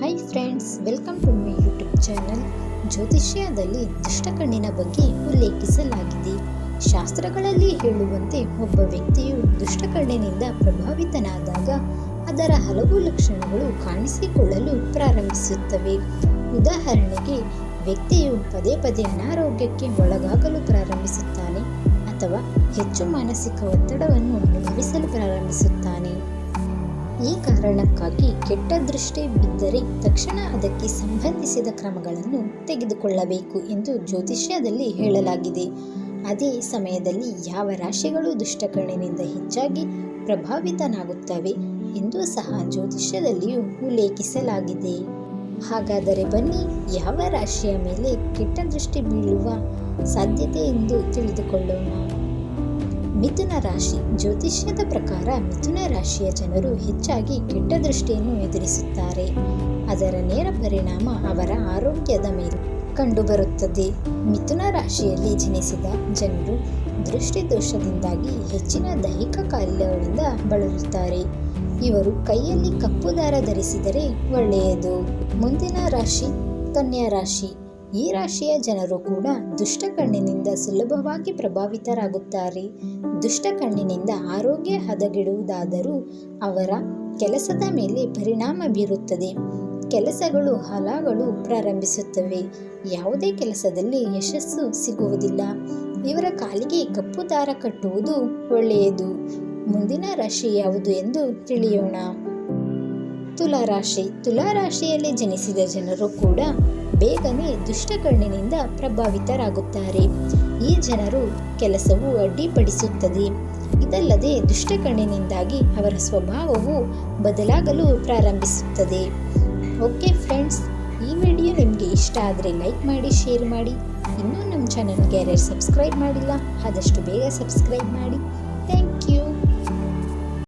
Hi friends welcome to my YouTube channel ಜ್ಯೋತಿಷ್ಯದಲ್ಲಿ ದುಷ್ಟಕಣ್ಣಿನ ಬಗ್ಗೆ ಉಲ್ಲೇಖಿಸಲಾಗಿದೆ. ಶಾಸ್ತ್ರಗಳಲ್ಲಿ ಹೇಳುವಂತೆ ಒಬ್ಬ ವ್ಯಕ್ತಿಯು ದುಷ್ಟಕಣ್ಣಿನಿಂದ ಪ್ರಭಾವಿತನಾದಾಗ ಅದರ ಹಲವು ಲಕ್ಷಣಗಳು ಕಾಣಿಸಿಕೊಳ್ಳಲು ಪ್ರಾರಂಭಿಸುತ್ತವೆ. ಉದಾಹರಣೆಗೆ, ವ್ಯಕ್ತಿಯು ಪದೇ ಪದೇ ಅನಾರೋಗ್ಯಕ್ಕೆ ಒಳಗಾಗಲು ಪ್ರಾರಂಭಿಸುತ್ತಾನೆ ಅಥವಾ ಹೆಚ್ಚು ಮಾನಸಿಕ ಒತ್ತಡವನ್ನು ಅನುಭವಿಸಲು ಪ್ರಾರಂಭಿಸುತ್ತಾನೆ. ಈ ಕಾರಣಕ್ಕಾಗಿ ಕೆಟ್ಟ ದೃಷ್ಟಿ ಬಿದ್ದರೆ ತಕ್ಷಣ ಅದಕ್ಕೆ ಸಂಬಂಧಿಸಿದ ಕ್ರಮಗಳನ್ನು ತೆಗೆದುಕೊಳ್ಳಬೇಕು ಎಂದು ಜ್ಯೋತಿಷ್ಯದಲ್ಲಿ ಹೇಳಲಾಗಿದೆ. ಅದೇ ಸಮಯದಲ್ಲಿ ಯಾವ ರಾಶಿಗಳು ದುಷ್ಟಕಣ್ಣಿನಿಂದ ಹೆಚ್ಚಾಗಿ ಪ್ರಭಾವಿತನಾಗುತ್ತವೆ ಎಂದು ಸಹ ಜ್ಯೋತಿಷ್ಯದಲ್ಲಿಯೂ ಉಲ್ಲೇಖಿಸಲಾಗಿದೆ. ಹಾಗಾದರೆ ಬನ್ನಿ, ಯಾವ ರಾಶಿಯ ಮೇಲೆ ಕೆಟ್ಟ ದೃಷ್ಟಿ ಬೀಳುವ ಸಾಧ್ಯತೆ ಎಂದು ತಿಳಿದುಕೊಳ್ಳೋಣ. ಮಿಥುನ ರಾಶಿ ಜ್ಯೋತಿಷ್ಯದ ಪ್ರಕಾರ ಮಿಥುನ ರಾಶಿಯ ಜನರು ಹೆಚ್ಚಾಗಿ ಕೆಟ್ಟ ದೃಷ್ಟಿಯನ್ನು ಎದುರಿಸುತ್ತಾರೆ. ಅದರ ನೇರ ಪರಿಣಾಮ ಅವರ ಆರೋಗ್ಯದ ಮೇಲೆ ಕಂಡುಬರುತ್ತದೆ. ಮಿಥುನ ರಾಶಿಯಲ್ಲಿ ಜನಿಸಿದ ಜನರು ದೃಷ್ಟಿದೋಷದಿಂದಾಗಿ ಹೆಚ್ಚಿನ ದೈಹಿಕ ಕಾಯಿಲೆಗಳಿಂದ ಬಳಲುತ್ತಾರೆ. ಇವರು ಕೈಯಲ್ಲಿ ಕಪ್ಪು ದಾರ ಧರಿಸಿದರೆ ಒಳ್ಳೆಯದು. ಮುಂದಿನ ರಾಶಿ, ಕನ್ಯಾ ರಾಶಿ. ಈ ರಾಶಿಯ ಜನರು ಕೂಡ ದುಷ್ಟ ಕಣ್ಣಿನಿಂದ ಸುಲಭವಾಗಿ ಪ್ರಭಾವಿತರಾಗುತ್ತಾರೆ. ದುಷ್ಟ ಕಣ್ಣಿನಿಂದ ಆರೋಗ್ಯ ಹದಗೆಡುವುದಾದರೂ ಅವರ ಕೆಲಸದ ಮೇಲೆ ಪರಿಣಾಮ ಬೀರುತ್ತದೆ. ಕೆಲಸಗಳು, ಹಲಗಳು ಪ್ರಾರಂಭಿಸುತ್ತವೆ. ಯಾವುದೇ ಕೆಲಸದಲ್ಲಿ ಯಶಸ್ಸು ಸಿಗುವುದಿಲ್ಲ. ಇವರ ಕಾಲಿಗೆ ಕಪ್ಪು ದಾರ ಕಟ್ಟುವುದು ಒಳ್ಳೆಯದು. ಮುಂದಿನ ರಾಶಿ ಯಾವುದು ಎಂದು ತಿಳಿಯೋಣ. ತುಲಾರಾಶಿ. ತುಲಾರಾಶಿಯಲ್ಲಿ ಜನಿಸಿದ ಜನರು ಕೂಡ ಬೇಗನೆ ದುಷ್ಟ ಕಣ್ಣಿನಿಂದ ಪ್ರಭಾವಿತರಾಗುತ್ತಾರೆ. ಈ ಜನರು ಕೆಲಸವು ಅಡ್ಡಿಪಡಿಸುತ್ತದೆ. ಇದಲ್ಲದೆ ದುಷ್ಟ ಕಣ್ಣಿನಿಂದಾಗಿ ಅವರ ಸ್ವಭಾವವು ಬದಲಾಗಲು ಪ್ರಾರಂಭಿಸುತ್ತದೆ. ಓಕೆ ಫ್ರೆಂಡ್ಸ್, ಈ ವಿಡಿಯೋ ನಿಮಗೆ ಇಷ್ಟ ಆದರೆ ಲೈಕ್ ಮಾಡಿ, ಶೇರ್ ಮಾಡಿ. ಇನ್ನೂ ನಮ್ಮ ಚಾನಲ್ಗೆ ಯಾರ್ಯಾರು ಸಬ್ಸ್ಕ್ರೈಬ್ ಮಾಡಿಲ್ಲ, ಆದಷ್ಟು ಬೇಗ ಸಬ್ಸ್ಕ್ರೈಬ್ ಮಾಡಿ. Thank you.